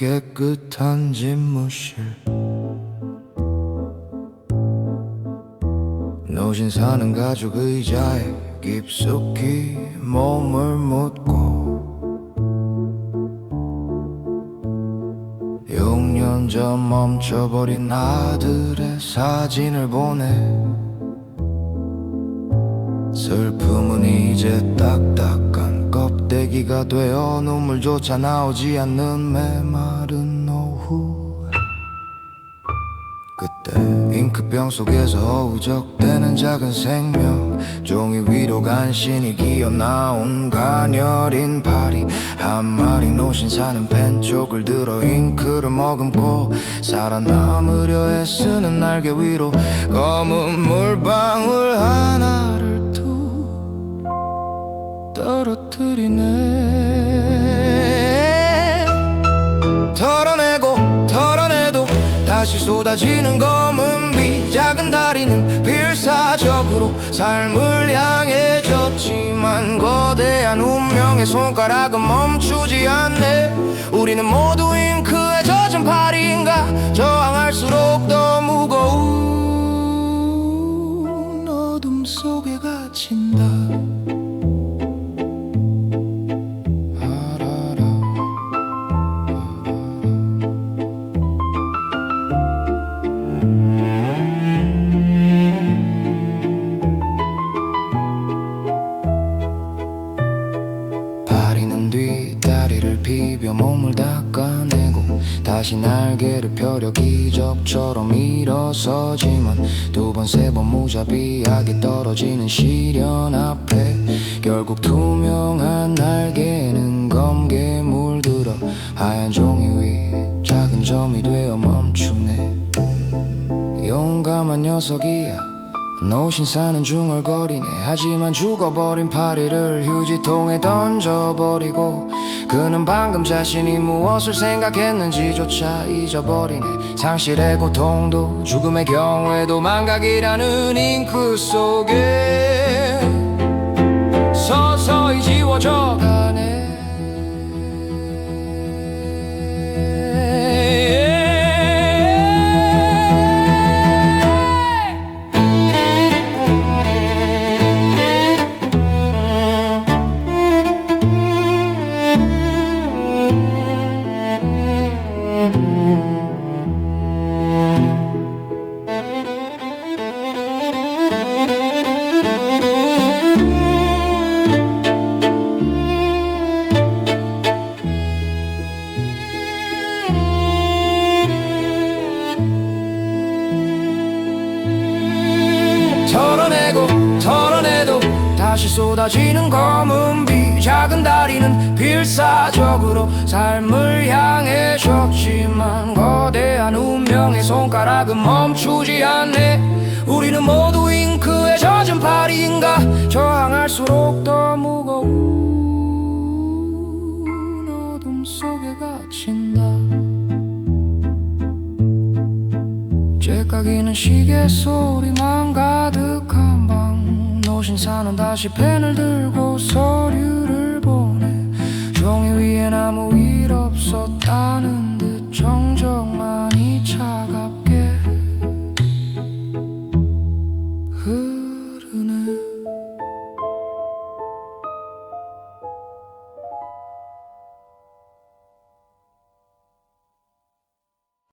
깨끗한 집무실. 노신 사는 가죽 의자에 깊숙이 몸을 묻고 6년 전 멈춰버린 아들의 사진을 보내 슬픔은 이제 딱딱한 껍데기가 되어 눈물조차 나오지 않는 메마른 오후. 그때 잉크병 속에서 허우적대는 작은 생명 종이 위로 간신히 기어 나온 가녀린 파리 한 마리 노신 사는 펜 쪽을 들어 잉크를 머금고 살아남으려 애쓰는 날개 위로 검은 물방울 하나를 툭 떨어뜨리네. 털어내고 털어내도 다시 쏟아지는 검은 비 작은 다리는 필사적으로 삶을 향해 졌지만 거대한 운명의 손가락은 멈추지 않네. 우리는 모두 잉크에 젖은 파리인가 저항할수록 비벼 몸을 닦아내고 다시 날개를 펴려 기적처럼 일어서지만 두 번세번 무자비하게 떨어지는 시련 앞에 결국 투명한 날개는 검게 물들어 하얀 종이 위 작은 점이 되어 멈추네. 용감한 녀석이야 노신 사는 중얼거리네. 하지만 죽어버린 파리를 휴지통에 던져버리고 그는 방금 자신이 무엇을 생각했는지조차 잊어버리네. 상실의 고통도 죽음의 경우에도 망각이라는 잉크 속에 털어내고 털어내도 다시 쏟아지는 검은 비 작은 다리는 필사적으로 삶을 향해 졌지만 거대한 운명의 손가락은 멈추지 않네. 우리는 모두 잉크에 젖은 파리인가? 저항할수록 더 무거운 어둠 속에 갇힌다 째까기는 시계 소리만 가득한 방. 노신사는 다시 펜을 들고 서류를 보내. 종이 위엔 아무 일 없었다는